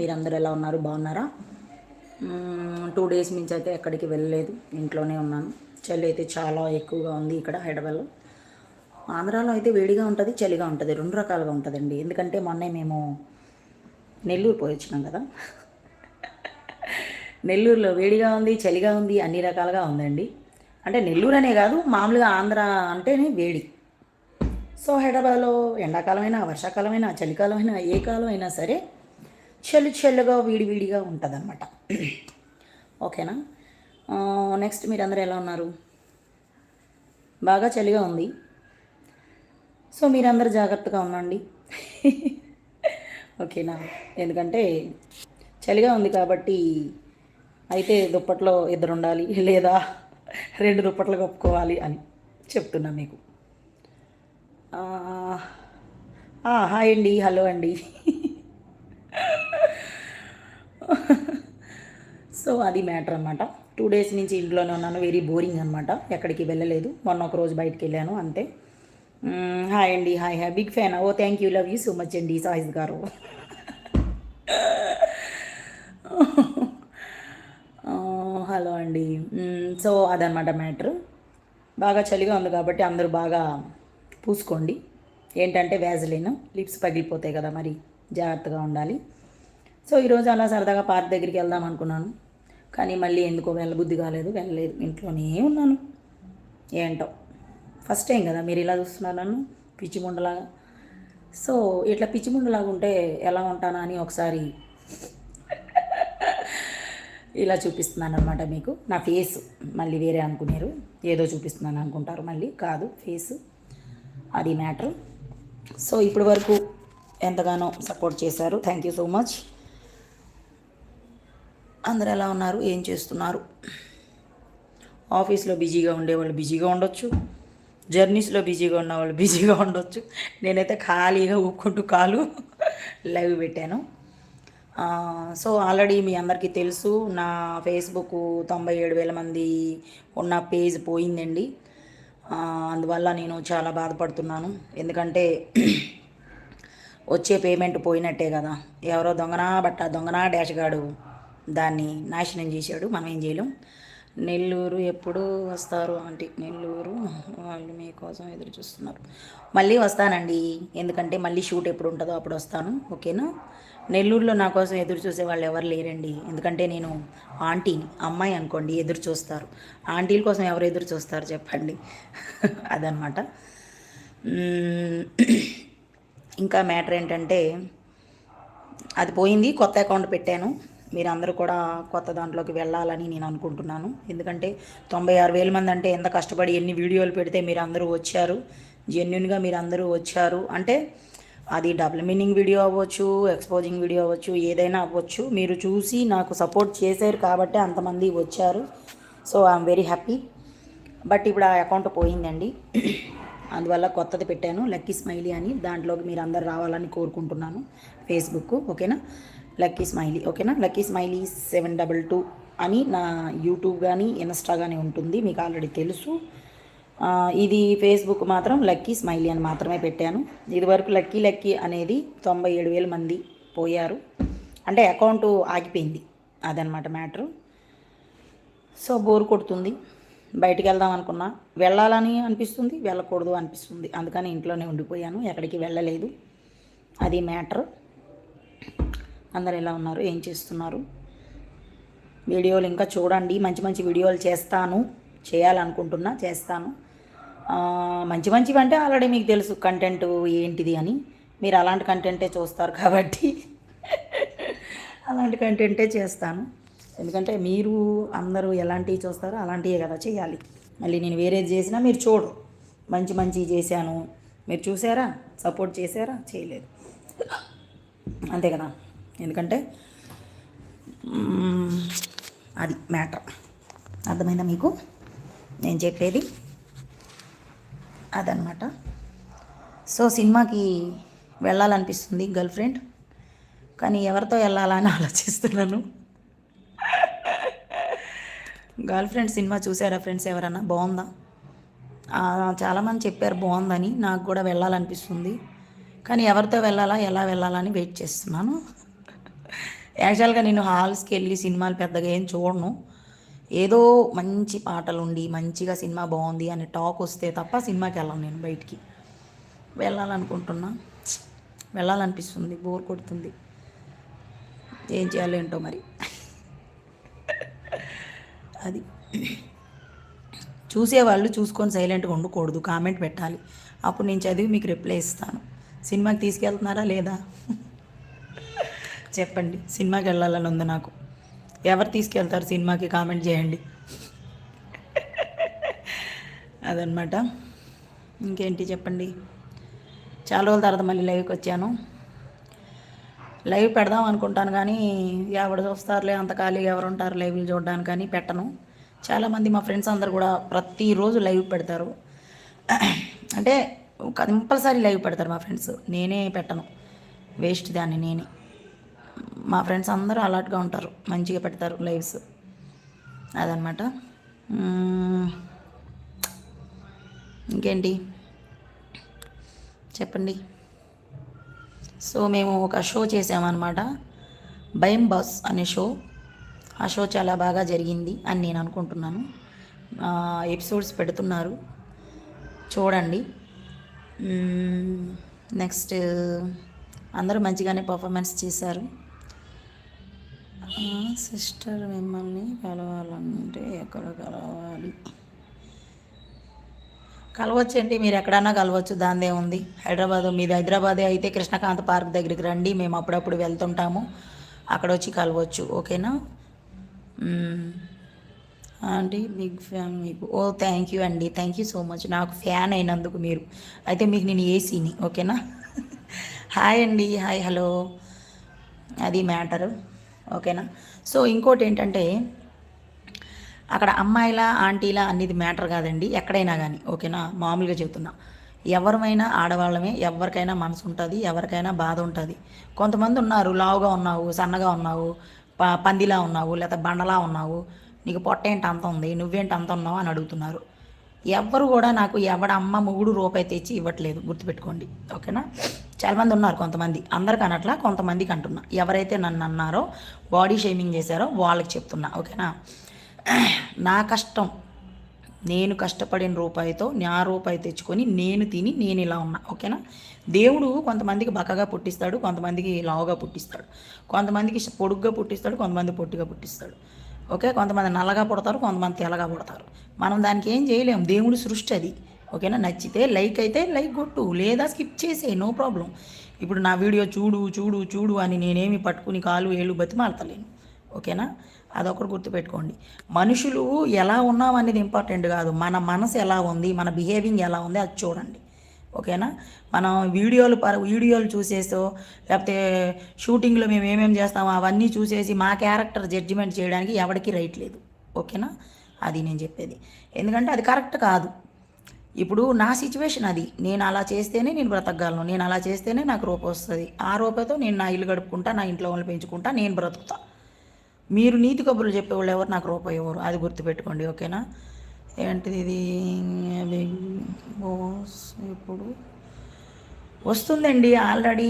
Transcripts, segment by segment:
మీరందరూ ఎలా ఉన్నారు? బాగున్నారా? టూ డేస్ నుంచి అయితే ఎక్కడికి వెళ్ళలేదు. ఇంట్లోనే ఉన్నాను. చలి అయితే చాలా ఎక్కువగా ఉంది ఇక్కడ హైదరాబాద్లో. ఆంధ్రాలో అయితే వేడిగా ఉంటుంది చలిగా ఉంటుంది. రెండు రకాలుగా ఉంటుందండి. ఎందుకంటే మొన్నే మేము నెల్లూరు పోయి వచ్చినాం కదా. నెల్లూరులో వేడిగా ఉంది చలిగా ఉంది అన్ని రకాలుగా ఉందండి. అంటే నెల్లూరు అనే కాదు మామూలుగా ఆంధ్ర అంటేనే వేడి. సో హైదరాబాద్లో ఎండాకాలమైనా వర్షాకాలమైనా చలికాలమైనా ఏ కాలం అయినా సరే చలి చెల్లుగా వీడివిడిగా ఉంటుంది ఓకేనా? నెక్స్ట్ మీరందరూ ఎలా ఉన్నారు? బాగా చలిగా ఉంది. సో మీరందరూ జాగ్రత్తగా ఉండండి. ఓకేనా? ఎందుకంటే చలిగా ఉంది కాబట్టి అయితే దుప్పట్లో ఇద్దరు ఉండాలి లేదా రెండు దుప్పట్లు కప్పుకోవాలి అని చెప్తున్నా మీకు. హాయ్ అండి హలో అండి. సో అది మ్యాటర్ అనమాట టూ డేస్ నుంచి ఇంట్లోనే ఉన్నాను. వెరీ బోరింగ్ అనమాట ఎక్కడికి వెళ్ళలేదు. మొన్న ఒక రోజు బయటికి వెళ్ళాను. అంతే. హాయ్ అండి. Hi hi big fan oh thank you love you so much అండి సాయిస్ గారు. Oh, హలో అండి. సో అదనమాట మ్యాటర్ బాగా చలిగా ఉంది కాబట్టి అందరూ బాగా పూసుకోండి. ఏంటంటే వ్యాజలిన్ లిప్స్ పగిలిపోతాయి కదా మరి. జాగ్రత్తగా ఉండాలి. సో ఈరోజు అలా సరదాగా పార్క్ దగ్గరికి వెళ్దాం అనుకున్నాను. కానీ మళ్ళీ ఎందుకో వెళ్ళబుద్ధి కాలేదు. వెళ్ళలేదు. ఇంట్లోనే ఉన్నాను. ఏంటో. ఫస్ట్ టైం కదా మీరు ఇలా చూస్తున్నారు నన్ను. పిచ్చిముండలాగా సో ఇట్లా పిచ్చిముండలాగా ఉంటే ఎలా ఉంటానా అని ఒకసారి ఇలా చూపిస్తున్నాను అనమాట మీకు. నా ఫేస్ మళ్ళీ వేరే అనుకునేరు. ఏదో చూపిస్తున్నాను అనుకుంటారు మళ్ళీ. కాదు ఫేస్. అది మ్యాటర్. సో ఇప్పటి వరకు ఎంతగానో సపోర్ట్ చేశారు. Thank you so much. అందరు ఎలా ఉన్నారు? ఏం చేస్తున్నారు? ఆఫీస్లో బిజీగా ఉండేవాళ్ళు బిజీగా ఉండొచ్చు. జర్నీస్లో బిజీగా ఉన్న వాళ్ళు బిజీగా ఉండొచ్చు. నేనైతే ఖాళీగా ఊపుకుంటూ కాలు లైవ్ పెట్టాను. సో ఆల్రెడీ మీ అందరికీ తెలుసు నా ఫేస్బుక్ తొంభై ఏడు వేల మంది ఉన్న పేజ్ పోయిందండి. అందువల్ల నేను చాలా బాధపడుతున్నాను. ఎందుకంటే వచ్చే పేమెంట్ పోయినట్టే కదా. ఎవరో దొంగనా బట్ట దొంగనా డాష్ గాడు దాన్ని నాశనం చేశాడు. మనం ఏం చేయలేం. నెల్లూరు ఎప్పుడు వస్తారు ఆంటీ. నెల్లూరు వాళ్ళు మీకోసం ఎదురు చూస్తున్నారు. మళ్ళీ వస్తానండి. ఎందుకంటే మళ్ళీ షూట్ ఎప్పుడు ఉంటుందో అప్పుడు వస్తాను. ఓకేనా? నెల్లూరులో నా కోసం ఎదురు చూసే వాళ్ళు ఎవరు లేరండి. ఎందుకంటే నేను ఆంటీని అమ్మాయి అనుకోండి ఎదురు చూస్తారు. ఆంటీల కోసం ఎవరు ఎదురు చూస్తారు చెప్పండి. అదనమాట. ఇంకా మ్యాటర్ ఏంటంటే అది పోయింది. కొత్త అకౌంట్ పెట్టాను. మీరందరూ కూడా కొత్త దాంట్లోకి వెళ్ళాలని నేను అనుకుంటున్నాను. ఎందుకంటే తొంభై ఆరు వేల మంది అంటే ఎంత కష్టపడి ఎన్ని వీడియోలు పెడితే మీరు అందరూ వచ్చారు? జెన్యున్గా మీరు అందరూ వచ్చారు. అంటే అది డబుల్ మీనింగ్ వీడియో అవ్వచ్చు ఎక్స్పోజింగ్ వీడియో అవ్వచ్చు ఏదైనా అవ్వచ్చు. మీరు చూసి నాకు సపోర్ట్ చేశారు కాబట్టి అంతమంది వచ్చారు. So I'm very happy. But ఇప్పుడు ఆ అకౌంట్ పోయిందండి. అందువల్ల కొత్తది పెట్టాను. లక్కీ స్మైలీ అని దాంట్లోకి మీరు అందరు రావాలని కోరుకుంటున్నాను. ఫేస్బుక్ ఓకేనా? లక్కీ స్మైలీ ఓకేనా? Lucky smiley seven double two అని నా యూట్యూబ్ కానీ ఇన్స్టా కానీ ఉంటుంది మీకు ఆల్రెడీ తెలుసు. ఇది ఫేస్బుక్ మాత్రం లక్కీ స్మైలీ అని మాత్రమే పెట్టాను. ఇదివరకు లక్కీ లక్కీ అనేది తొంభై ఏడు వేల మంది పోయారు. అంటే అకౌంట్ ఆగిపోయింది అదనమాట మ్యాటరు. సో బోర్ కొడుతుంది. బయటికి వెళ్దాం అనుకున్నా. వెళ్ళాలని అనిపిస్తుంది వెళ్ళకూడదు అనిపిస్తుంది. అందుకని ఇంట్లోనే ఉండిపోయాను ఎక్కడికి వెళ్ళలేదు. అది మ్యాటర్. అందరు ఎలా ఉన్నారు? ఏం చేస్తున్నారు? వీడియోలు ఇంకా చూడండి. మంచి మంచి వీడియోలు చేస్తాను. చేయాలనుకుంటున్నా చేస్తాను. మంచి మంచివి అంటే ఆల్రెడీ మీకు తెలుసు కంటెంట్ ఏంటిది అని. మీరు అలాంటి కంటెంటే చూస్తారు కాబట్టి అలాంటి కంటెంటే చేస్తాను. ఎందుకంటే మీరు అందరూ ఎలాంటివి చూస్తారో అలాంటివే కదా చేయాలి. మళ్ళీ నేను వేరేది చేసినా మీరు చూడరు. మంచి మంచివి చేశాను. మీరు చూసారా? సపోర్ట్ చేశారా? చేయలేదు. అంతే కదా. ఎందుకంటే అది మ్యాటర్. అర్థమైందా మీకు? నేను చెప్పేది అదనమాట సో సినిమాకి వెళ్ళాలనిపిస్తుంది గర్ల్ ఫ్రెండ్. కానీ ఎవరితో వెళ్ళాలని ఆలోచిస్తున్నాను. గర్ల్ ఫ్రెండ్ సినిమా చూసారా ఫ్రెండ్స్ ఎవరన్నా? బాగుందా? చాలామంది చెప్పారు బాగుందని. నాకు కూడా వెళ్ళాలనిపిస్తుంది. కానీ ఎవరితో వెళ్ళాలా ఎలా వెళ్ళాలా అని వెయిట్ చేస్తున్నాను. యాక్చువల్గా నేను హాల్స్కి వెళ్ళి సినిమాలు పెద్దగా ఏం చూడను. ఏదో మంచి పాటలు ఉండి మంచిగా సినిమా బాగుంది అనే టాక్ వస్తే తప్ప సినిమాకి వెళ్ళను నేను బయటికి. వెళ్ళాలనుకుంటున్నా. వెళ్ళాలనిపిస్తుంది బోర్ కొడుతుంది. ఏం చేయాలి ఏంటో మరి. అది. చూసేవాళ్ళు చూసుకొని సైలెంట్గా ఉండకూడదు కామెంట్ పెట్టాలి. అప్పుడు నేను చదివి మీకు రిప్లై ఇస్తాను. సినిమాకి తీసుకెళ్తున్నారా లేదా? చెప్పండి. సినిమాకి వెళ్ళాలని ఉంది నాకు. ఎవరు తీసుకెళ్తారు సినిమాకి కామెంట్ చేయండి. అదనమాట ఇంకేంటి చెప్పండి? చాలా రోజుల తర్వాత మళ్ళీ లైవ్కి వచ్చాను. లైవ్ పెడదాం అనుకుంటాను కానీ ఎవరు చూస్తారులే అంత ఖాళీగా ఎవరు ఉంటారు లైవ్లు చూడడానికి కానీ పెట్టను. చాలామంది మా ఫ్రెండ్స్ అందరు కూడా ప్రతిరోజు లైవ్ పెడతారు. అంటే కంపల్సరీ లైవ్ పెడతారు మా ఫ్రెండ్స్. నేనే పెట్టను. వేస్ట్ దాన్ని నేనే. మా ఫ్రెండ్స్ అందరూ అలర్ట్గా ఉంటారు. మంచిగా పెడతారు లైవ్స్. అదనమాట ఇంకేంటి? చెప్పండి. సో మేము ఒక షో చేసామన్నమాట. భయం బాస్ అనే షో. ఆ షో చాలా బాగా జరిగింది అని నేను అనుకుంటున్నాను. ఎపిసోడ్స్ పెడుతున్నారు. చూడండి. నెక్స్ట్ అందరూ మంచిగానే పర్ఫార్మెన్స్ చేశారు. సిస్టర్ మిమ్మల్ని కలవాలంటే ఎక్కడ కలవాలి? కలవచ్చండి మీరు ఎక్కడన్నా కలవచ్చు దాందే ఉంది. హైదరాబాద్ మీది హైదరాబాదే అయితే కృష్ణకాంత్ పార్క్ దగ్గరికి రండి మేము అప్పుడప్పుడు వెళ్తుంటాము. అక్కడ వచ్చి కలవచ్చు ఓకేనా? అండి బిగ్ ఫ్యాన్ మీకు. ఓ థ్యాంక్ యూ అండి థ్యాంక్ యూ సో మచ్. నాకు ఫ్యాన్ అయినందుకు మీరు. అయితే మీకు నేను ఏసీని ఓకేనా? హాయ్ అండి హాయ్ హలో. అది మ్యాటరు. ఓకేనా? సో ఇంకోటి ఏంటంటే అక్కడ అమ్మాయిల ఆంటీలా అనేది మ్యాటర్ కాదండి ఎక్కడైనా కానీ ఓకేనా? మామూలుగా చెబుతున్నా ఎవరమైనా ఆడవాళ్ళమే ఎవరికైనా మనసు ఉంటుంది ఎవరికైనా బాధ ఉంటుంది కొంతమంది ఉన్నారు లావుగా ఉన్నావు సన్నగా ఉన్నావు ప పందిలా ఉన్నావు లేకపోతే బండలా ఉన్నావు నీకు పొట్ట ఏంటి అంత ఉంది నువ్వేంటి అంత ఉన్నావు అని అడుగుతున్నారు. ఎవ్వరు కూడా నాకు ఎవడమ్మ అమ్మ రూపాయి తెచ్చి ఇవ్వట్లేదు గుర్తుపెట్టుకోండి. ఓకేనా? చాలామంది ఉన్నారు కొంతమంది. అందరికి అనట్లా కొంతమందికి అంటున్నా. ఎవరైతే నన్ను అన్నారో బాడీ షేమింగ్ చేశారో వాళ్ళకి చెప్తున్నా. ఓకేనా? నా కష్టం నేను కష్టపడిన రూపాయితో నా రూపాయి తెచ్చుకొని నేను తిని నేను ఇలా ఉన్నా. ఓకేనా? దేవుడు కొంతమందికి బక్కగా పుట్టిస్తాడు కొంతమందికి లావుగా పుట్టిస్తాడు. కొంతమందికి పొడుగ్గా పుట్టిస్తాడు కొంతమంది పొట్టిగా పుట్టిస్తాడు. ఓకే? కొంతమంది నల్లగా పుడతారు కొంతమంది తెల్లగా పుడతారు. మనం దానికి ఏం చేయలేం. దేవుడి సృష్టి అది. ఓకేనా? నచ్చితే లైక్ అయితే లైక్ కొట్టు. లేదా స్కిప్ చేసే నో ప్రాబ్లం. ఇప్పుడు నా వీడియో చూడు చూడు చూడు అని నేనేమి పట్టుకుని కాలు ఏళ్ళు బతిమాలతలేను. ఓకేనా? అదొకటి గుర్తుపెట్టుకోండి. మనుషులు ఎలా ఉన్నాం అనేది ఇంపార్టెంట్ కాదు. మన మనసు ఎలా ఉంది? మన బిహేవింగ్ ఎలా ఉంది? అది చూడండి. ఓకేనా? మనం వీడియోలు పర వీడియోలు చూసేసో లేకపోతే షూటింగ్లో మేము ఏమేమి చేస్తామో అవన్నీ చూసేసి మా క్యారెక్టర్ జడ్జిమెంట్ చేయడానికి ఎవరికి రైట్ లేదు ఓకేనా అది నేను చెప్పేది ఎందుకంటే అది కరెక్ట్ కాదు ఇప్పుడు నా సిచ్యువేషన్ అది నేను అలా చేస్తేనే నేను బ్రతకగలను నేను అలా చేస్తేనే నాకు రూప వస్తుంది ఆ రూపతో నేను నా ఇల్లు గడుపుకుంటా నా ఇంట్లో వాళ్ళని పెంచుకుంటా నేను బ్రతుకుతా మీరు నీతి కబుర్లు చెప్పేవాళ్ళు ఎవరు నాకు రూపాయి ఎవరు అది గుర్తుపెట్టుకోండి ఓకేనా ఏంటిది ఇది ఇప్పుడు వస్తుందండి ఆల్రెడీ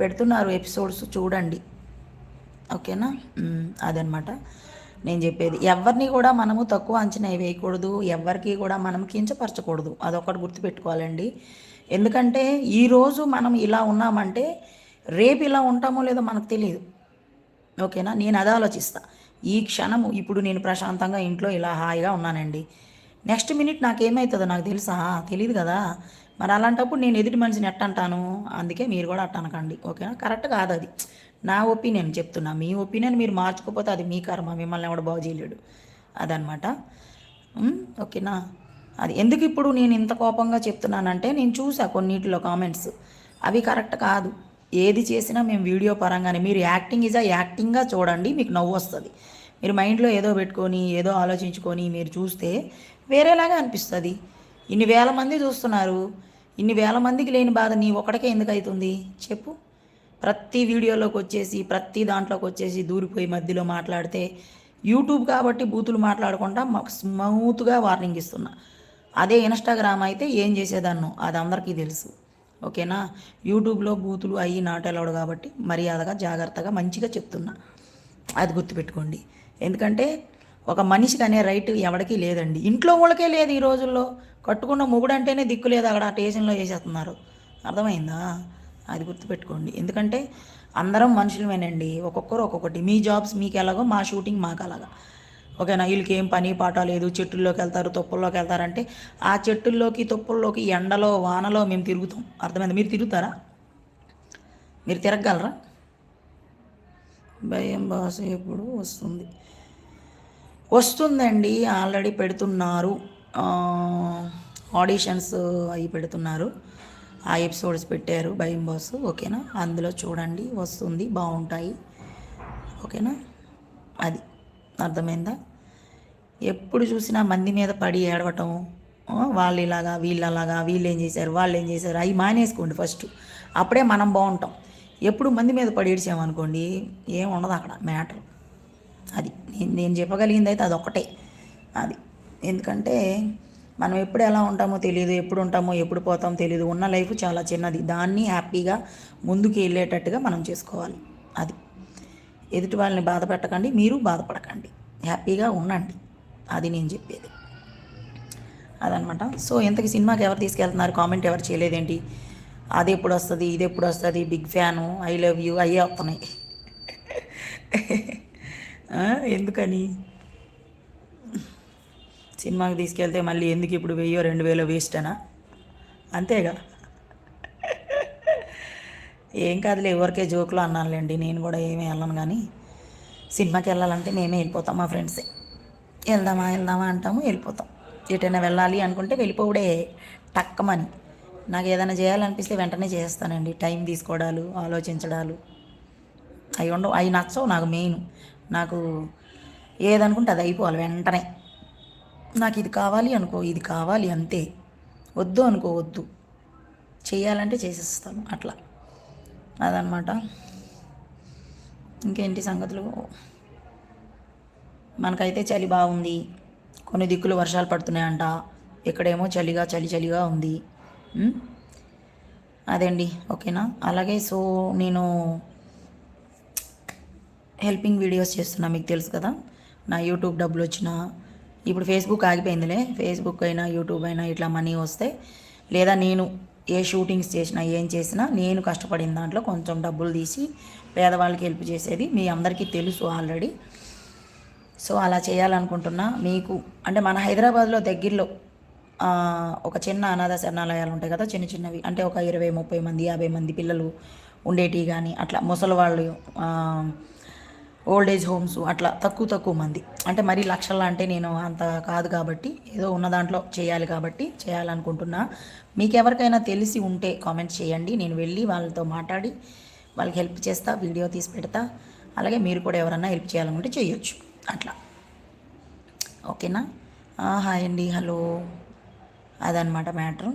పెడుతున్నారు ఎపిసోడ్స్ చూడండి. ఓకేనా? అదనమాట. నేను చెప్పేది ఎవరిని కూడా మనము తక్కువ అంచనా వేయకూడదు ఎవరికి కూడా మనం కించపరచకూడదు. అదొకటి గుర్తుపెట్టుకోవాలండి. ఎందుకంటే ఈరోజు మనం ఇలా ఉన్నామంటే రేపు ఇలా ఉంటామో లేదో మనకు తెలియదు ఓకేనా? నేను అది ఆలోచిస్తా. ఈ క్షణము ఇప్పుడు నేను ప్రశాంతంగా ఇంట్లో ఇలా హాయిగా ఉన్నానండి. నెక్స్ట్ మినిట్ నాకేమవుతుందో నాకు తెలుసా? తెలియదు కదా. మరి అలాంటప్పుడు నేను ఎదుటి మనిషిని ఎట్ట అంటాను అందుకే మీరు కూడా అట్ట అనకండి. ఓకేనా? కరెక్ట్ కాదు అది. నా ఒపీనియన్ చెప్తున్నా. మీ ఒపీనియన్ మీరు మార్చుకోపోతే అది మీ కర్మ. మిమ్మల్ని ఎవడ బాగు చేయలేడు. అదనమాట ఓకేనా? అది ఎందుకు ఇప్పుడు నేను ఇంత కోపంగా చెప్తున్నానంటే నేను చూసా కొన్నిటిలో కామెంట్స్. అవి కరెక్ట్ కాదు. ఏది చేసినా మేము వీడియో పరంగానే మీరు యాక్టింగ్ ఇజా యాక్టింగ్గా చూడండి మీకు నవ్వు వస్తుంది. మీరు మైండ్లో ఏదో పెట్టుకొని ఏదో ఆలోచించుకొని మీరు చూస్తే వేరేలాగా అనిపిస్తుంది. ఇన్ని వేల మంది చూస్తున్నారు. ఇన్ని వేల మందికి లేని బాధ నీ ఒకటికే ఎందుకు అవుతుంది? చెప్పు. ప్రతి వీడియోలోకి వచ్చేసి ప్రతి దాంట్లోకి వచ్చేసి దూరిపోయి మధ్యలో మాట్లాడితే యూట్యూబ్ కాబట్టి బూతులు మాట్లాడకుండా స్మూత్గా వార్నింగ్ ఇస్తున్నా. అదే ఇన్స్టాగ్రామ్ అయితే ఏం చేసేదాన్నో అది అందరికీ తెలుసు. ఓకేనా? యూట్యూబ్లో బూతులు అయ్యి నాటెలవడు కాబట్టి మర్యాదగా జాగ్రత్తగా మంచిగా చెప్తున్నా. అది గుర్తుపెట్టుకోండి. ఎందుకంటే ఒక మనిషికి అనే రైట్ ఎవరికీ లేదండి. ఇంట్లో వాళ్ళకే లేదు ఈ రోజుల్లో. కట్టుకున్న మొగుడు అంటేనే దిక్కు లేదు అక్కడ ఆ స్టేషన్లో వేసేస్తున్నారు అర్థమైందా? అది గుర్తుపెట్టుకోండి. ఎందుకంటే అందరం మనుషులమేనండి. ఒక్కొక్కరు ఒక్కొక్కటి. మీ జాబ్స్ మీకు ఎలాగో మా షూటింగ్ మాకు అలాగా. ఓకేనా? వీళ్ళకి ఏం పని పాట లేదు చెట్టుల్లోకి వెళ్తారు తొప్పుల్లోకి వెళ్తారంటే ఆ చెట్టుల్లోకి తొప్పుల్లోకి ఎండలో వానలో మేము తిరుగుతాం. అర్థమైంది? మీరు తిరుగుతారా? మీరు తిరగలరా భయం భాష ఎప్పుడు వస్తుంది. వస్తుందండి. ఆల్రెడీ పెడుతున్నారు. ఆడిషన్స్ అవి పెడుతున్నారు. ఆ ఎపిసోడ్స్ పెట్టారు భయం బాస్ ఓకేనా? అందులో చూడండి వస్తుంది బాగుంటాయి. ఓకేనా? అది అర్థమైందా? ఎప్పుడు చూసినా మంది మీద పడి ఏడవటం వాళ్ళు ఇలాగా వీళ్ళు అలాగా వీళ్ళు ఏం చేశారు వాళ్ళు ఏం చేశారు అవి మానేసుకోండి ఫస్ట్ అప్పుడే మనం బాగుంటాం. ఎప్పుడు మంది మీద పడి ఏడ్చామనుకోండి ఏం ఉండదు అక్కడ మ్యాటర్ అది నేను నేను చెప్పగలిగింది అయితే అదొక్కటే. అది. ఎందుకంటే మనం ఎప్పుడు ఎలా ఉంటామో తెలియదు ఎప్పుడు ఉంటామో ఎప్పుడు పోతామో తెలియదు ఉన్న లైఫ్ చాలా చిన్నది. దాన్ని హ్యాపీగా ముందుకు వెళ్ళేటట్టుగా మనం చేసుకోవాలి. అది. ఎదుటి వాళ్ళని బాధ పెట్టకండి మీరు బాధపడకండి. హ్యాపీగా ఉండండి. అది నేను చెప్పేది. అదనమాట. సో ఇంతకి సినిమాకి ఎవరు తీసుకెళ్తున్నారు? కామెంట్ ఎవరు చేయలేదేంటి? అది ఎప్పుడు వస్తుంది ఇది ఎప్పుడు వస్తుంది? Big fan I love you అయ్యే వస్తున్నాయి. ఎందుకని? సినిమాకి తీసుకెళ్తే మళ్ళీ ఎందుకు ఇప్పుడు వెయ్యో రెండు వేలో వేస్ట్ అనా? అంతేగా. ఏం కాదులే ఎవరికే జోకులు అన్నానులేండి నేను కూడా ఏమీ వెళ్ళను కానీ సినిమాకి వెళ్ళాలంటే మేమే వెళ్ళిపోతాం మా ఫ్రెండ్సే. వెళ్దామా వెళ్దామా అంటాము వెళ్ళిపోతాం. ఎటైనా వెళ్ళాలి అనుకుంటే వెళ్ళిపోవడే టక్కమని. నాకు ఏదైనా చేయాలనిపిస్తే వెంటనే చేస్తానండి. టైం తీసుకోవడాలు ఆలోచించడాలు. అవి ఉండవు అవి నచ్చవు నాకు మెయిన్. నాకు ఏదనుకుంటే అది అయిపోవాలి వెంటనే. నాకు ఇది కావాలి అనుకో ఇది కావాలి అంతే. వద్దు అనుకో వద్దు. చేయాలంటే చేసేస్తాను అట్లా. అదనమాట ఇంకేంటి సంగతులు? మనకైతే చలి బాగుంది. కొన్ని దిక్కులు వర్షాలు పడుతున్నాయంట. ఇక్కడేమో చలిగా చలి చలిగా ఉంది. అదండి ఓకేనా? అలాగే సో నేను హెల్పింగ్ వీడియోస్ చేస్తున్నా మీకు తెలుసు కదా. నా యూట్యూబ్ డబ్బులు వచ్చినా ఇప్పుడు ఫేస్బుక్ ఆగిపోయిందిలే. ఫేస్బుక్ అయినా యూట్యూబ్ అయినా ఇట్లా మనీ వస్తే లేదా నేను ఏ షూటింగ్స్ చేసినా ఏం చేసినా నేను కష్టపడిన దాంట్లో కొంచెం డబ్బులు తీసి పేదవాళ్ళకి హెల్ప్ చేసేది మీ అందరికీ తెలుసు ఆల్రెడీ సో అలా చేయాలనుకుంటున్నా. మీకు అంటే మన హైదరాబాద్లో దగ్గరలో ఒక చిన్న అనాథ శరణాలయాలు ఉంటాయి కదా చిన్న చిన్నవి. అంటే ఒక ఇరవై ముప్పై మంది యాభై మంది పిల్లలు ఉండేటివి కానీ అట్లా ముసలి వాళ్ళు ఓల్డ్ ఏజ్ హోమ్స్ అట్లా తక్కువ తక్కువ మంది. అంటే మరీ లక్షల అంటే నేను అంత కాదు కాబట్టి ఏదో ఉన్న దాంట్లో చేయాలి కాబట్టి చేయాలనుకుంటున్నా. మీకు ఎవరికైనా తెలిసి ఉంటే కామెంట్ చేయండి. నేను వెళ్ళి వాళ్ళతో మాట్లాడి వాళ్ళకి హెల్ప్ చేస్తా వీడియో తీసి పెడతా. అలాగే మీరు కూడా ఎవరన్నా హెల్ప్ చేయాలనుకుంటే చేయొచ్చు. అట్లా. ఓకేనా? హాయ్ అండి. హలో అదనమాట మ్యాటర్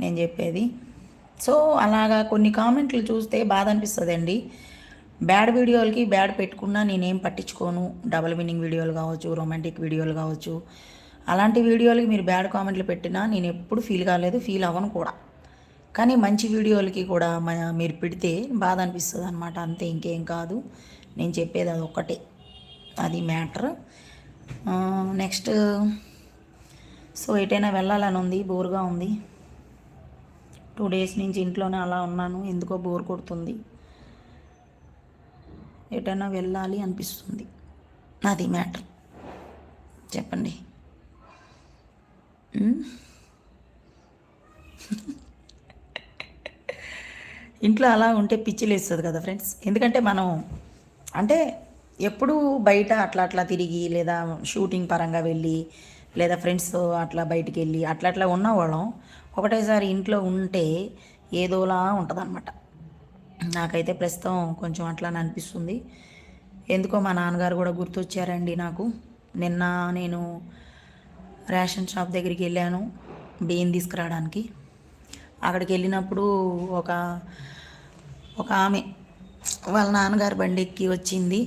నేను చెప్పేది. సో అలాగా కొన్ని కామెంట్లు చూస్తే బాధ అనిపిస్తుంది అండి బ్యాడ్ వీడియోలకి బ్యాడ్ పెట్టుకున్నా నేనేం పట్టించుకోను. డబల్ మీనింగ్ వీడియోలు కావచ్చు రొమాంటిక్ వీడియోలు కావచ్చు. అలాంటి వీడియోలకి మీరు బ్యాడ్ కామెంట్లు పెట్టినా నేను ఎప్పుడు ఫీల్ కాలేదు ఫీల్ అవ్వను కూడా. కానీ మంచి వీడియోలకి కూడా మీరు పెడితే బాధ అనిపిస్తుంది అనమాట అంతే ఇంకేం కాదు. నేను చెప్పేది అది ఒక్కటే. అది మ్యాటర్. నెక్స్ట్ సో ఎటైనా వెళ్ళాలని ఉంది బోర్గా ఉంది. టూ డేస్ నుంచి ఇంట్లోనే అలా ఉన్నాను ఎందుకో బోర్ కొడుతుంది. ఎటైనా వెళ్ళాలి అనిపిస్తుంది. అది మ్యాటర్. చెప్పండి. ఇంట్లో అలా ఉంటే పిచ్చి లేస్తుంది కదా ఫ్రెండ్స్. ఎందుకంటే మనం అంటే ఎప్పుడూ బయట అట్లా అట్లా తిరిగి లేదా షూటింగ్ పరంగా వెళ్ళి లేదా ఫ్రెండ్స్తో అట్లా బయటికి వెళ్ళి అట్లా అట్లా ఉన్నవాళ్ళం ఒకటేసారి ఇంట్లో ఉంటే ఏదోలా ఉంటుంది నాకైతే ప్రస్తుతం కొంచెం అట్లా అనిపిస్తుంది. ఎందుకో మా నాన్నగారు కూడా గుర్తొచ్చారండి నాకు. నిన్న నేను రేషన్ షాప్ దగ్గరికి వెళ్ళాను బియ్యం తీసుకురావడానికి. అక్కడికి వెళ్ళినప్పుడు ఒక ఒక ఆమె వాళ్ళ నాన్నగారు బండి ఎక్కి వచ్చింది.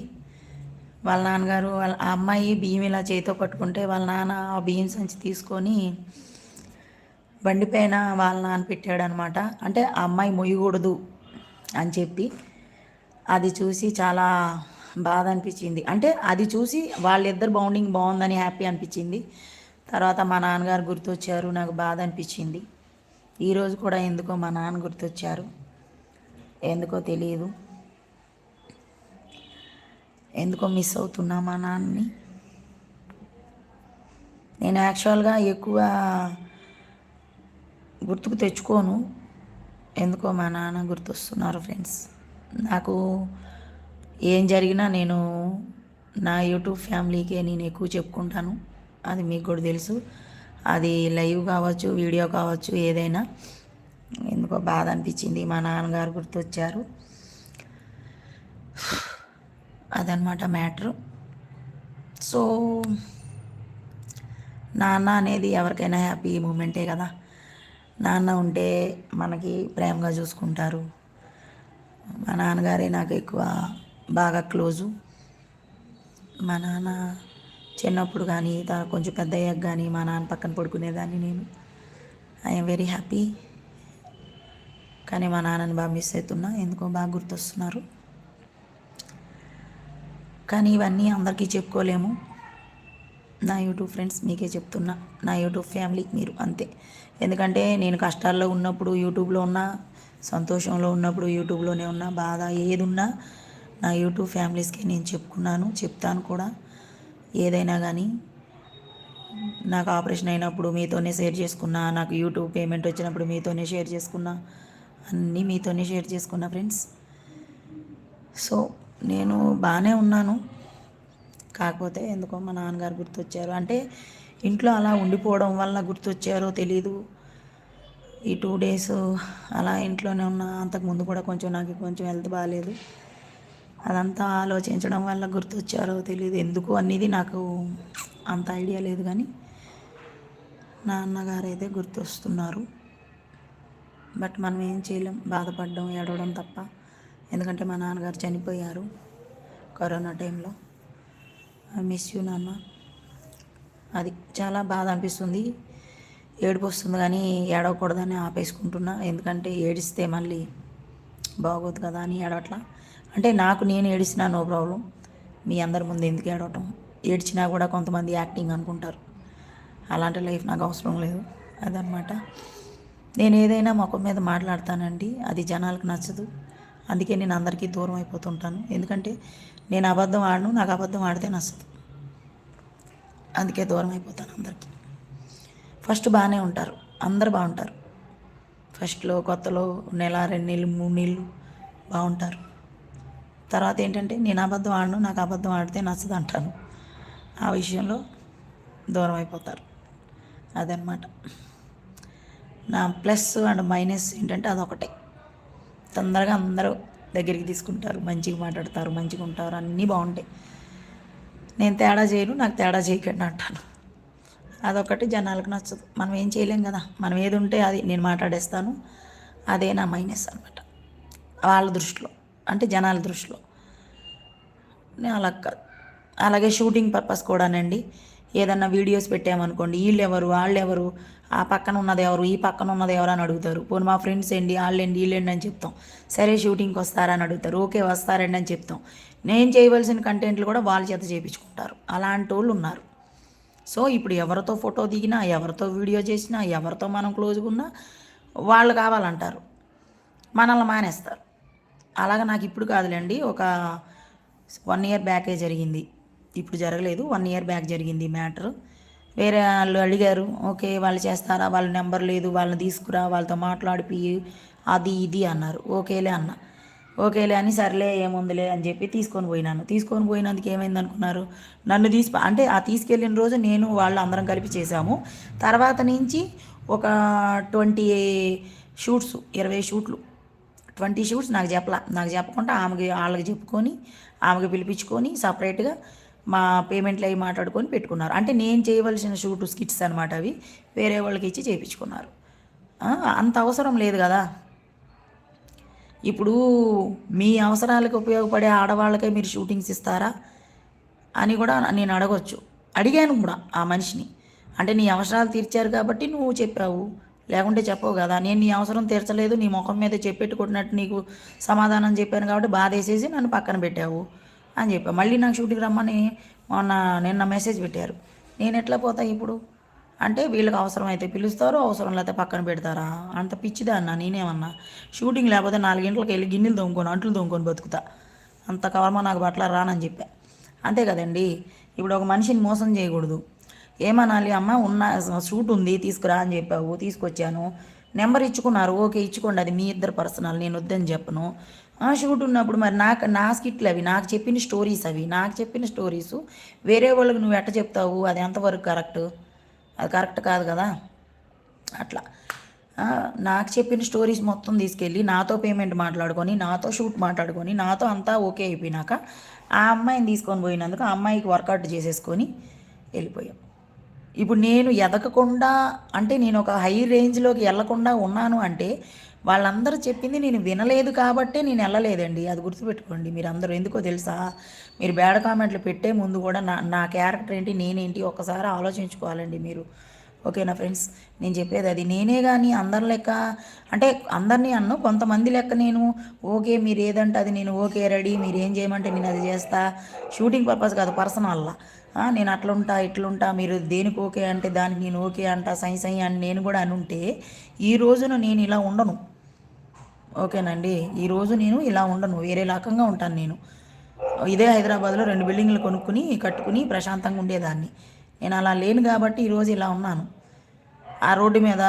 వాళ్ళ నాన్నగారు వాళ్ళ ఆ అమ్మాయి బియ్యం ఇలా చేతితో పట్టుకుంటే వాళ్ళ నాన్న ఆ బియ్యం సంచి తీసుకొని బండి పైన వాళ్ళ నాన్న పెట్టాడు అనమాట అంటే ఆ అమ్మాయి మొయ్యకూడదు. అని చెప్పి అది చూసి చాలా బాధ అనిపించింది. అంటే అది చూసి వాళ్ళిద్దరు బౌండింగ్ బాగుందని హ్యాపీ అనిపించింది. తర్వాత మా నాన్నగారు గుర్తొచ్చారు నాకు బాధ అనిపించింది. ఈరోజు కూడా ఎందుకో మా నాన్న గుర్తొచ్చారు. ఎందుకో తెలియదు ఎందుకో మిస్ అవుతున్నా మా నాన్నని. నేను యాక్చువల్గా ఎక్కువ గుర్తుకు తెచ్చుకోను. ఎందుకో మా నాన్న గుర్తొస్తున్నారు ఫ్రెండ్స్. నాకు ఏం జరిగినా నేను నా యూట్యూబ్ ఫ్యామిలీకే నేను ఎక్కువ చెప్పుకుంటాను. అది మీకు కూడా తెలుసు. అది లైవ్ కావచ్చు వీడియో కావచ్చు ఏదైనా. ఎందుకో బాధ అనిపించింది. మా నాన్నగారు గుర్తొచ్చారు. అదనమాట మ్యాటర్. సో నాన్న అనేది ఎవరికైనా హ్యాపీ మూమెంటే కదా. నాన్న ఉంటే మనకి ప్రేమగా చూసుకుంటారు. మా నాన్నగారే నాకు ఎక్కువ బాగా క్లోజు. మా నాన్న చిన్నప్పుడు కానీ కొంచెం పెద్ద అయ్యాక కానీ మా నాన్న పక్కన పడుకునేదాన్ని నేను. ఐఎమ్ వెరీ హ్యాపీ కానీ మా నాన్నని బాగా మిస్ అవుతున్నా. ఎందుకో బాగా గుర్తొస్తున్నారు. కానీ ఇవన్నీ అందరికీ చెప్పుకోలేము. నా యూట్యూబ్ ఫ్రెండ్స్ మీకే చెప్తున్నా. నా యూట్యూబ్ ఫ్యామిలీకి మీరు అంతే. ఎందుకంటే నేను కష్టాల్లో ఉన్నప్పుడు యూట్యూబ్లో ఉన్నా సంతోషంలో ఉన్నప్పుడు యూట్యూబ్లోనే ఉన్నా బాధ ఏది ఉన్నా నా యూట్యూబ్ ఫ్యామిలీస్కి నేను చెప్పుకున్నాను చెప్తాను కూడా. ఏదైనా కానీ నాకు ఆపరేషన్ అయినప్పుడు మీతోనే షేర్ చేసుకున్నా నాకు యూట్యూబ్ పేమెంట్ వచ్చినప్పుడు మీతోనే షేర్ చేసుకున్నా అన్నీ మీతోనే షేర్ చేసుకున్నా ఫ్రెండ్స్. సో నేను బాగానే ఉన్నాను. కాకపోతే ఎందుకో మా నాన్నగారు గుర్తొచ్చారు. అంటే ఇంట్లో అలా ఉండిపోవడం వల్ల గుర్తొచ్చారో తెలీదు. ఈ టూ డేస్ అలా ఇంట్లోనే ఉన్నా అంతకుముందు కూడా కొంచెం నాకు కొంచెం హెల్త్ బాగాలేదు అదంతా ఆలోచించడం వల్ల గుర్తొచ్చారో తెలియదు ఎందుకు అనేది నాకు అంత ఐడియా లేదు కానీ నాన్నగారు అయితే గుర్తొస్తున్నారు. బట్ మనం ఏం చేయలేం బాధపడడం ఏడవడం తప్ప. ఎందుకంటే మా నాన్నగారు చనిపోయారు కరోనా టైంలో. ఐ మిస్ యూ నాన్న. అది చాలా బాధ అనిపిస్తుంది. ఏడుపు వస్తుంది కానీ ఏడవకూడదని ఆపేసుకుంటున్నా. ఎందుకంటే ఏడిస్తే మళ్ళీ బాగోదు కదా అని ఏడవట్లా. అంటే నాకు నేను ఏడిసినా నో ప్రాబ్లం. మీ అందరి ముందు ఎందుకు ఏడవటం? ఏడ్చినా కూడా కొంతమంది యాక్టింగ్ అనుకుంటారు. అలాంటి లైఫ్ నాకు అవసరం లేదు. అదనమాట నేను ఏదైనా ముఖం మీద మాట్లాడతానండి. అది జనాలకు నచ్చదు. అందుకే నేను అందరికీ దూరం అయిపోతుంటాను. ఎందుకంటే నేను అబద్ధం ఆడను నాకు అబద్ధం ఆడితే నచ్చదు. అందుకే దూరం అయిపోతాను అందరికీ. ఫస్ట్ బాగానే ఉంటారు. అందరు బాగుంటారు. ఫస్ట్లో కొత్తలో నెల రెండు నెలలు మూడు నెలలు బాగుంటారు. తర్వాత ఏంటంటే నేను అబద్ధం ఆడను నాకు అబద్ధం ఆడితే నచ్చదు అంటాను ఆ విషయంలో దూరం అయిపోతారు. అదనమాట నా ప్లస్ అండ్ మైనస్ ఏంటంటే అదొకటే. తొందరగా అందరూ దగ్గరికి తీసుకుంటారు. మంచిగా మాట్లాడతారు మంచిగా ఉంటారు అన్నీ బాగుంటాయి. నేను తేడా చేయను నాకు తేడా చేయకండి అంటాను. అదొకటి జనాలకు నచ్చదు. మనం ఏం చేయలేం కదా. మనం ఏది ఉంటే అది నేను మాట్లాడేస్తాను. అదే నా మైనస్ అనమాట వాళ్ళ దృష్టిలో అంటే జనాల దృష్టిలో. నేను అలా కాదు. అలాగే షూటింగ్ పర్పస్ కూడానండి. ఏదన్నా వీడియోస్ పెట్టామనుకోండి వీళ్ళు ఎవరు వాళ్ళు ఎవరు ఆ పక్కన ఉన్నది ఎవరు ఈ పక్కన ఉన్నది ఎవరు అని అడుగుతారు. పోనీ మా ఫ్రెండ్స్ ఏంటి వాళ్ళేంటి వీళ్ళేంటి అని చెప్తాం. సరే షూటింగ్కి వస్తారా అని అడుగుతారు. ఓకే వస్తారండి అని చెప్తాం. నేను చేయవలసిన కంటెంట్లు కూడా వాళ్ళ చేత చేయించుకుంటారు అలాంటి వాళ్ళు ఉన్నారు. సో ఇప్పుడు ఎవరితో ఫోటో దిగినా ఎవరితో వీడియో చేసినా ఎవరితో మనం క్లోజ్గా ఉన్నా వాళ్ళు కావాలంటారు. మనల్ని మానేస్తారు. అలాగా నాకు ఇప్పుడు కాదులేండి ఒక వన్ ఇయర్ బ్యాకే జరిగింది. ఇప్పుడు జరగలేదు వన్ ఇయర్ బ్యాక్ జరిగింది మ్యాటర్ వేరే వాళ్ళు అడిగారు ఓకే వాళ్ళు చేస్తారా? వాళ్ళ నెంబర్ లేదు వాళ్ళని తీసుకురా వాళ్ళతో మాట్లాడిపి అది ఇది అన్నారు. ఓకేలే అన్న. ఓకేలే అని సర్లే ఏముందిలే అని చెప్పి తీసుకొని పోయినాను. తీసుకొని పోయినందుకు ఏమైంది అనుకున్నారు? నన్ను తీసి అంటే ఆ తీసుకెళ్ళిన రోజు నేను వాళ్ళు అందరం కలిపి చేశాము. తర్వాత నుంచి ఒక ట్వంటీ షూట్స్ ఇరవై షూట్లు. ట్వంటీ షూట్స్ నాకు చెప్పలా నాకు చెప్పకుండా ఆమెకి వాళ్ళకి చెప్పుకొని ఆమెకి పిలిపించుకొని సపరేట్గా మా పేమెంట్లు అవి మాట్లాడుకొని పెట్టుకున్నారు. అంటే నేను చేయవలసిన షూట్ స్కిట్స్ అనమాట అవి వేరే వాళ్ళకి ఇచ్చి చేయించుకున్నారు అంత అవసరం లేదు కదా. ఇప్పుడు మీ అవసరాలకు ఉపయోగపడే ఆడవాళ్ళకే మీరు షూటింగ్స్ ఇస్తారా అని కూడా నేను అడగొచ్చు. అడిగాను కూడా ఆ మనిషిని. అంటే నీ అవసరాలు తీర్చారు కాబట్టి నువ్వు చెప్పావు. లేకుంటే చెప్పవు కదా. నేను నీ అవసరం తీర్చలేదు నీ ముఖం మీద చెప్పెట్టుకున్నట్టు నీకు సమాధానం చెప్పాను కాబట్టి బాధ వేసేసి నన్ను పక్కన పెట్టావు. అని చెప్పా. మళ్ళీ నాకు షూటింగ్ రమ్మని మొన్న నిన్న మెసేజ్ పెట్టారు. నేను ఎట్లా పోతా ఇప్పుడు? అంటే వీళ్ళకి అవసరం అయితే పిలుస్తారు అవసరం లేకపోతే పక్కన పెడతారా? అంత పిచ్చిదా అన్న నేనేమన్నా? షూటింగ్ లేకపోతే నాలుగింట్లకి వెళ్ళి గిన్నెలు తోముకొని అంట్లు తోముకొని బతుకుతా. అంత కవర్మ నాకు బట్టల రానని చెప్పా. అంతే కదండి. ఇప్పుడు ఒక మనిషిని మోసం చేయకూడదు. ఏమనాలి అమ్మ ఉన్న షూట్ ఉంది తీసుకురా అని చెప్పావు తీసుకొచ్చాను. నెంబర్ ఇచ్చుకున్నారు ఓకే ఇచ్చుకోండి. అది మీ ఇద్దరు పర్సనల్ నేను వద్దని చెప్పను. షూట్ ఉన్నప్పుడు మరి నాకు నా స్కిట్లు అవి నాకు చెప్పిన స్టోరీస్ అవి నాకు చెప్పిన స్టోరీస్ వేరే వాళ్ళకి నువ్వు ఎట్ట చెప్తావు? అది ఎంతవరకు కరెక్ట్? అది కరెక్ట్ కాదు కదా? అట్లా. నాకు చెప్పిన స్టోరీస్ మొత్తం తీసుకెళ్ళి నాతో పేమెంట్ మాట్లాడుకొని నాతో షూట్ మాట్లాడుకొని నాతో అంతా ఓకే అయిపోయినాక ఆ అమ్మాయిని తీసుకొని పోయినందుకు ఆ అమ్మాయికి వర్కౌట్ చేసేసుకొని వెళ్ళిపోయాం. ఇప్పుడు నేను ఎదగకుండా అంటే నేను ఒక హై రేంజ్లోకి వెళ్ళకుండా ఉన్నాను అంటే వాళ్ళందరూ చెప్పింది నేను వినలేదు కాబట్టే నేను వెళ్ళలేదండి. అది గుర్తుపెట్టుకోండి. మీరు అందరూ ఎందుకో తెలుసా? మీరు బ్యాడ్ కామెంట్లు పెట్టే ముందు కూడా నా నా క్యారెక్టర్ ఏంటి నేనేంటి ఒక్కసారి ఆలోచించుకోవాలండి మీరు. ఓకేనా ఫ్రెండ్స్? నేను చెప్పేది అది. నేనే కానీ అందరి లెక్క అంటే అందరినీ అన్ను కొంతమంది లెక్క నేను. ఓకే మీరు ఏదంటే అది నేను ఓకే రెడీ. మీరు ఏం చేయమంటే నేను అది చేస్తా. షూటింగ్ పర్పస్ కాదు పర్సనల్లా. నేను అట్లుంటా ఇట్లుంటా మీరు దేనికి ఓకే అంటే దానికి నేను ఓకే అంటా సై సై అని నేను కూడా అని ఉంటే ఈ రోజున నేను ఇలా ఉండను. ఓకేనండి? ఈ రోజు నేను ఇలా ఉండను. వేరే రకంగా ఉంటాను నేను. ఇదే హైదరాబాద్లో రెండు బిల్డింగ్లు కొనుక్కుని కట్టుకుని ప్రశాంతంగా ఉండేదాన్ని. నేను అలా లేను కాబట్టి ఈరోజు ఇలా ఉన్నాను. ఆ రోడ్డు మీద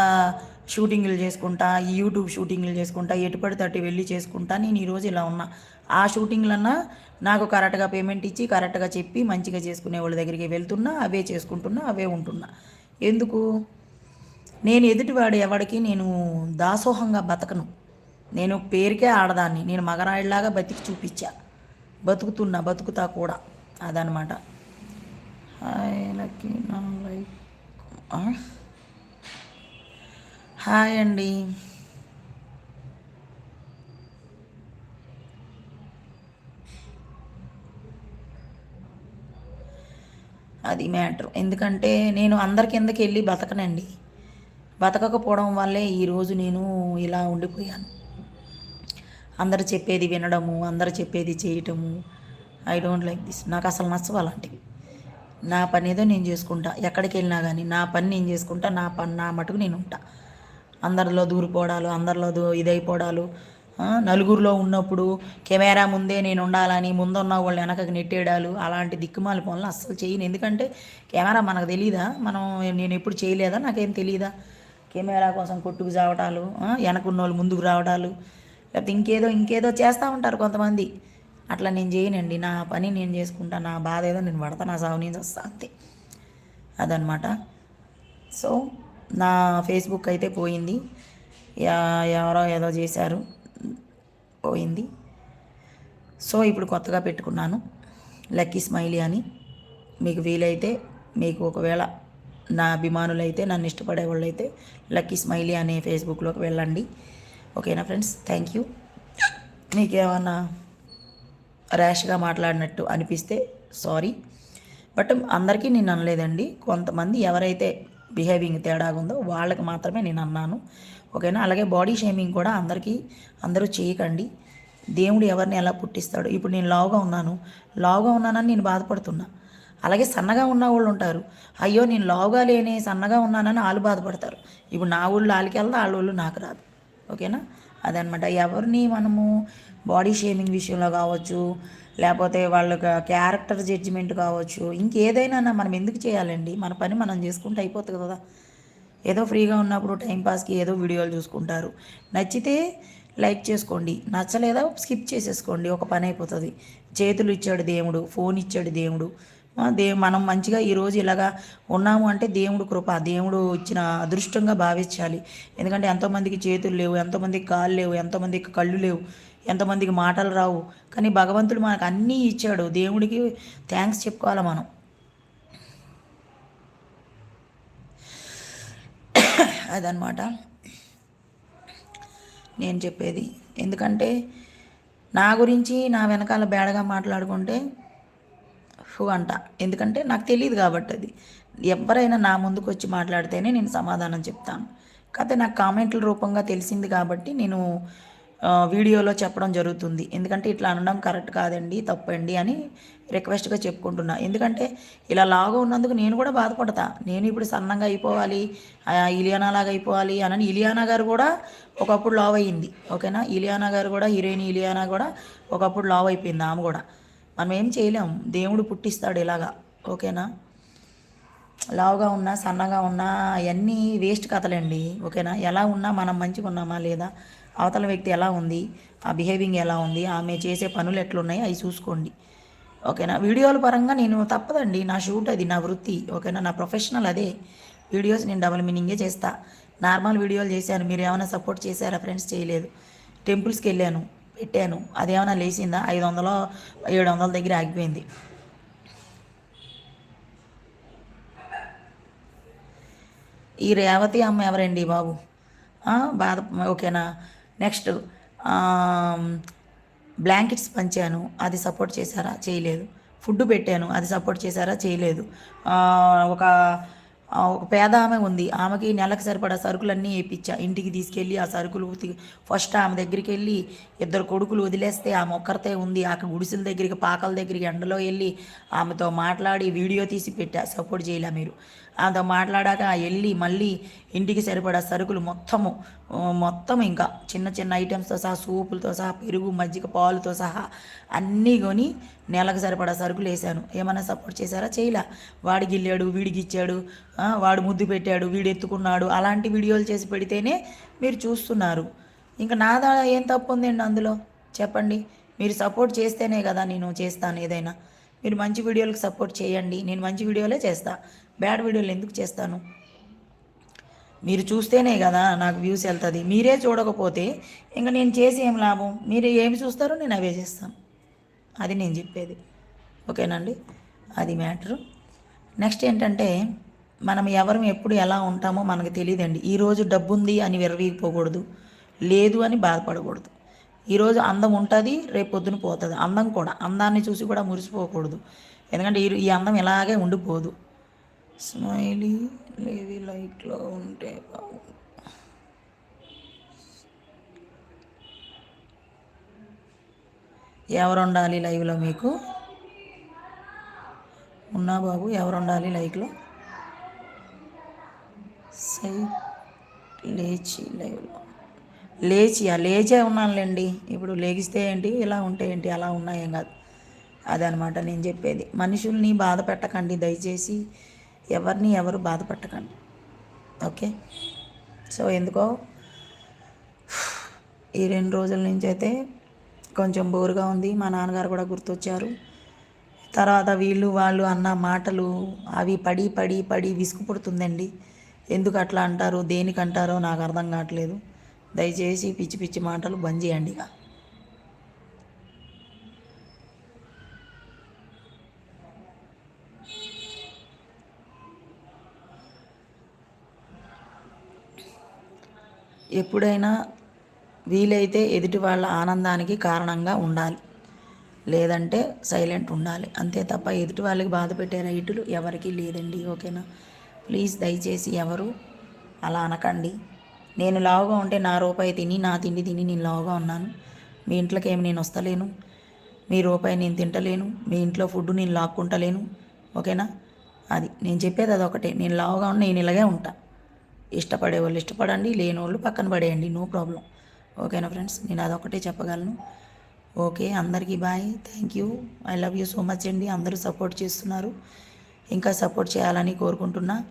షూటింగ్లు చేసుకుంటా ఈ యూట్యూబ్ షూటింగ్లు చేసుకుంటా ఎటు పడితే అటు వెళ్ళి చేసుకుంటా నేను ఈరోజు ఇలా ఉన్నా. ఆ షూటింగ్లన్నా నాకు కరెక్ట్గా పేమెంట్ ఇచ్చి కరెక్ట్గా చెప్పి మంచిగా చేసుకునే వాళ్ళ దగ్గరికి వెళ్తున్నా అవే చేసుకుంటున్నా అవే ఉంటున్నా. ఎందుకు? నేను ఎదుటివాడు ఎవడికి నేను దాసోహంగా బతకను. నేను పేరుకే ఆడదాన్ని. నేను మగరాయిలాగా బతికి చూపించా. బతుకుతున్నా బతుకుతా కూడా. అదనమాట హాయ్ లక్కీ నా లైక్ హాయ్ అండి అది మ్యాటర్. ఎందుకంటే నేను అందరి కిందకి వెళ్ళి బతకనండి. బతకకపోవడం వల్లే ఈరోజు నేను ఇలా ఉండిపోయాను. అందరు చెప్పేది వినడము అందరు చెప్పేది చేయటము. ఐ డోంట్ లైక్ దిస్ నాకు అసలు నచ్చవు అలాంటివి. నా పని ఏదో నేను చేసుకుంటా. ఎక్కడికి వెళ్ళినా కానీ నా పని నేను చేసుకుంటా నా పని నా మటుకు నేను ఉంటా. అందరిలో దూరిపోవడాలు అందరిలో దూ ఇదైపోవడాలు నలుగురిలో ఉన్నప్పుడు కెమెరా ముందే నేను ఉండాలని ముందున్న వాళ్ళు వెనకకి నెట్టేయడాలు అలాంటి దిక్కుమాలి పనులు అస్సలు చేయను. ఎందుకంటే కెమెరా మనకు తెలియదా మనం నేను ఎప్పుడు చేయలేదా? నాకేం తెలియదా కెమెరా కోసం కొట్టుకు చావటాలు వెనకున్న వాళ్ళు ముందుకు రావడాలు లేకపోతే ఇంకేదో ఇంకేదో చేస్తూ ఉంటారు కొంతమంది. అట్లా నేను చేయనండి. నా పని నేను చేసుకుంటా నా బాధ ఏదో నేను పడతా నా సాగు నేను వస్తా అంతే. అదనమాట సో నా ఫేస్బుక్ అయితే పోయింది. యా- ఎవరో ఏదో చేశారు పోయింది. సో ఇప్పుడు కొత్తగా పెట్టుకున్నాను. లక్కీ స్మైలీ అని. మీకు వీలైతే మీకు ఒకవేళ నా అభిమానులు అయితే నన్ను ఇష్టపడే వాళ్ళు అయితే లక్కీ స్మైలీ అనే ఫేస్బుక్లోకి వెళ్ళండి. ఓకేనా ఫ్రెండ్స్? Thank you. మీకు ఏమన్నా ర్యాష్గా మాట్లాడినట్టు అనిపిస్తే సారీ. బట్ అందరికీ నేను అనలేదండి. కొంతమంది ఎవరైతే బిహేవింగ్ తేడాగా ఉందో వాళ్ళకి మాత్రమే నేను అన్నాను. ఓకేనా? అలాగే బాడీ షేమింగ్ కూడా అందరికీ అందరూ చేయకండి. దేవుడు ఎవరిని ఎలా పుట్టిస్తాడు. ఇప్పుడు నేను లావుగా ఉన్నాను. లావుగా ఉన్నానని నేను బాధపడుతున్నా. అలాగే సన్నగా ఉన్న వాళ్ళు ఉంటారు. అయ్యో నేను లావుగా లేని సన్నగా ఉన్నానని వాళ్ళు బాధపడతారు. ఇప్పుడు నా ఊళ్ళో వాళ్ళకి వెళ్దా వాళ్ళ ఊళ్ళు నాకు రాదు. ఓకేనా? అదనమాట. ఎవరిని మనము బాడీ షేమింగ్ విషయంలో కావచ్చు లేకపోతే వాళ్ళ క్యారెక్టర్ జడ్జిమెంట్ కావచ్చు ఇంకేదైనా మనం ఎందుకు చేయాలండి? మన పని మనం చేసుకుంటే అయిపోతుంది కదా. ఏదో ఫ్రీగా ఉన్నప్పుడు టైంపాస్కి ఏదో వీడియోలు చూసుకుంటారు. నచ్చితే లైక్ చేసుకోండి. నచ్చలేదా స్కిప్ చేసేసుకోండి. ఒక పని అయిపోతుంది. చేతులు ఇచ్చాడు దేవుడు ఫోన్ ఇచ్చాడు దేవుడు. దే మనం మంచిగా ఈరోజు ఇలాగా ఉన్నాము అంటే దేవుడు కృప దేవుడు ఇచ్చిన అదృష్టంగా భావించాలి. ఎందుకంటే ఎంతోమందికి చేతులు లేవు ఎంతోమందికి కాళ్ళు లేవు ఎంతోమందికి కళ్ళు లేవు ఎంతోమందికి మాటలు రావు. కానీ భగవంతుడు మనకు అన్నీ ఇచ్చాడు. దేవుడికి థ్యాంక్స్ చెప్పుకోవాలి మనం. అదనమాట నేను చెప్పేది. ఎందుకంటే నా గురించి నా వెనకాల బేడగా మాట్లాడుకుంటే షూ అంట. ఎందుకంటే నాకు తెలియదు కాబట్టి అది ఎవరైనా నా ముందుకు వచ్చి మాట్లాడితేనే నేను సమాధానం చెప్తాను. కాకపోతే నాకు కామెంట్ల రూపంగా తెలిసింది కాబట్టి నేను వీడియోలో చెప్పడం జరుగుతుంది. ఎందుకంటే ఇట్లా అనడం కరెక్ట్ కాదండి తప్పండి అని రిక్వెస్ట్గా చెప్పుకుంటున్నా. ఎందుకంటే ఇలా లాగా ఉన్నందుకు నేను కూడా బాధపడతా. నేను ఇప్పుడు సన్నంగా అయిపోవాలి ఇలియానా లాగా అయిపోవాలి అని ఇలియానా గారు కూడా ఒకప్పుడు లావ్ అయ్యింది ఓకేనా? ఇలియానా గారు కూడా హీరోయిన్ ఇలియానా కూడా ఒకప్పుడు లావ్ అయిపోయింది ఆమె కూడా. మనం ఏం చేయలేం. దేవుడు పుట్టిస్తాడు ఇలాగా. ఓకేనా? లావుగా ఉన్నా సన్నగా ఉన్నా అవన్నీ వేస్ట్ కథలండి. ఓకేనా? ఎలా ఉన్నా మనం మంచిగా ఉన్నామా లేదా? అవతల వ్యక్తి ఎలా ఉంది? ఆ బిహేవింగ్ ఎలా ఉంది? ఆమె చేసే పనులు ఎట్లున్నాయి అవి చూసుకోండి. ఓకేనా? వీడియోల పరంగా నేను తప్పదండి. నా షూట్ అది నా వృత్తి. ఓకేనా? నా ప్రొఫెషనల్ అదే. వీడియోస్ నేను డబుల్ మీనింగే చేస్తా. నార్మల్ వీడియోలు చేశాను. మీరు ఏమైనా సపోర్ట్ చేశారా? ఫ్రెండ్స్ చేయలేదు. టెంపుల్స్కి వెళ్ళాను. పెట్టాను అదేమైనా లేచిందా? ఐదు వందలు ఏడు వందల దగ్గర ఆగిపోయింది. ఈ రేవతి అమ్మ ఎవరండి బాబు? బాధ ఓకేనా? నెక్స్ట్ బ్లాంకెట్స్ పంచాను. అది సపోర్ట్ చేశారా? చేయలేదు. ఫుడ్ పెట్టాను. అది సపోర్ట్ చేశారా? చేయలేదు. ఒక ఒక పేద ఆమె ఉంది. ఆమెకి నెలకు సరిపడా సరుకులన్నీ వేయించా ఇంటికి తీసుకెళ్ళి ఆ సరుకులు ఫస్ట్ ఆమె దగ్గరికి వెళ్ళి ఇద్దరు కొడుకులు వదిలేస్తే ఆమె ఒక్కరితే ఉంది. ఆమె గుడిసెల దగ్గరికి పాకల దగ్గరికి ఎండలో వెళ్ళి ఆమెతో మాట్లాడి వీడియో తీసి పెట్టా. సపోర్ట్ చేయలే మీరు. అంత మాట్లాడాక వెళ్ళి మళ్ళీ ఇంటికి సరిపడా సరుకులు మొత్తము మొత్తం ఇంకా చిన్న చిన్న ఐటమ్స్తో సహా సూపులతో సహా పెరుగు మజ్జిగ పాలుతో సహా అన్నీ కొని నెలకు సరిపడా సరుకులు వేసాను ఏమైనా సపోర్ట్ చేశారా? చేయలే. వాడికి వెళ్ళాడు వీడికి ఇచ్చాడు వాడు ముద్దు పెట్టాడు వీడు ఎత్తుకున్నాడు అలాంటి వీడియోలు చేసి పెడితేనే మీరు చూస్తున్నారు. ఇంకా నాదా ఏం తప్పు ఉందండి అందులో? చెప్పండి. మీరు సపోర్ట్ చేస్తేనే కదా నేను చేస్తాను ఏదైనా. మీరు మంచి వీడియోలకు సపోర్ట్ చేయండి. నేను మంచి వీడియోలే చేస్తా. బ్యాడ్ వీడియోలు ఎందుకు చేస్తాను? మీరు చూస్తేనే కదా నాకు వ్యూస్ వెళ్తుంది. మీరే చూడకపోతే ఇంకా నేను చేసి ఏం లాభం? మీరు ఏమి చూస్తారో నేను అవే చేస్తాను. అది నేను చెప్పేది. ఓకేనండి అది మ్యాటరు. నెక్స్ట్ ఏంటంటే మనం ఎవరు ఎప్పుడు ఎలా ఉంటామో మనకు తెలియదండి. ఈరోజు డబ్బు ఉంది అని విరవీగిపోకూడదు లేదు అని బాధపడకూడదు. ఈరోజు అందం ఉంటుంది రేపు పొద్దున పోతుంది. అందం కూడా అందాన్ని చూసి కూడా మురిసిపోకూడదు. ఎందుకంటే ఈ అందం ఇలాగే ఉండిపోదు. స్మైలీ లేవి లైట్లో ఉంటే ఎవరు ఉండాలి లైవ్లో మీకు? ఉన్నా బాబు ఎవరు ఉండాలి లైవ్లో? సై లేచి లైవ్లో. లేచియా లేచే ఉన్నానులేండి. ఇప్పుడు లేగిస్తే ఏంటి? ఇలా ఉంటే ఏంటి? అలా ఉన్నాయేం కాదు. అదనమాట నేను చెప్పేది. మనుషుల్ని బాధ పెట్టకండి. దయచేసి ఎవరిని ఎవరు బాధ పెట్టకండి. ఓకే? సో ఎందుకో? ఈ రెండు రోజుల నుంచి అయితే కొంచెం బోరుగా ఉంది. మా నాన్నగారు కూడా గుర్తొచ్చారు. తర్వాత వీళ్ళు వాళ్ళు అన్న మాటలు అవి పడి పడి పడి విసుగు పుడుతుందండి. ఎందుకు అట్లా అంటారు? దేనికి అంటారో నాకు అర్థం కావట్లేదు. దయచేసి పిచ్చి పిచ్చి మాటలు బంద్ చేయండి ఇక. ఎప్పుడైనా వీలైతే ఎదుటి వాళ్ళ ఆనందానికి కారణంగా ఉండాలి. లేదంటే సైలెంట్ ఉండాలి. అంతే తప్ప ఎదుటి వాళ్ళకి బాధ పెట్టే రైటులు ఎవరికీ లేదండి. ఓకేనా? ప్లీజ్ దయచేసి ఎవరు అలా అనకండి. నేను లావుగా ఉంటే నా రూపాయి తిని నా తిండి తిని నేను లావుగా ఉన్నాను. మీ ఇంట్లోకి ఏమి నేను వస్తలేను. మీ రూపాయి నేను తింటలేను. మీ ఇంట్లో ఫుడ్ నేను లాక్కుంటలేను. ఓకేనా? అది నేను చెప్పేది అదొకటే. నేను లావుగా ఉన్న నేను ఇలాగే ఉంటా. ఇష్టపడే వాళ్ళు ఇష్టపడండి లేని వాళ్ళు పక్కన పడేయండి. No problem. ఓకేనా ఫ్రెండ్స్? నేను అదొకటే చెప్పగలను. ఓకే అందరికీ bye. Thank you. I love you so much అండి. అందరూ సపోర్ట్ చేస్తున్నారు. ఇంకా సపోర్ట్ చేయాలని కోరుకుంటున్నా.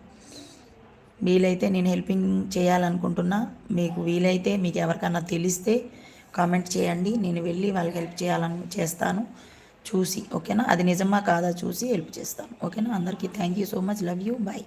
వీలైతే నేను హెల్పింగ్ చేయాలనుకుంటున్నా. మీకు వీలైతే మీకు ఎవరికన్నా తెలిస్తే కామెంట్ చేయండి. నేను వెళ్ళి వాళ్ళకి హెల్ప్ చేయాలని చేస్తాను. చూసి ఓకేనా? అది నిజమా కాదా చూసి హెల్ప్ చేస్తాను. ఓకేనా? అందరికీ thank you so much. Love you. Bye.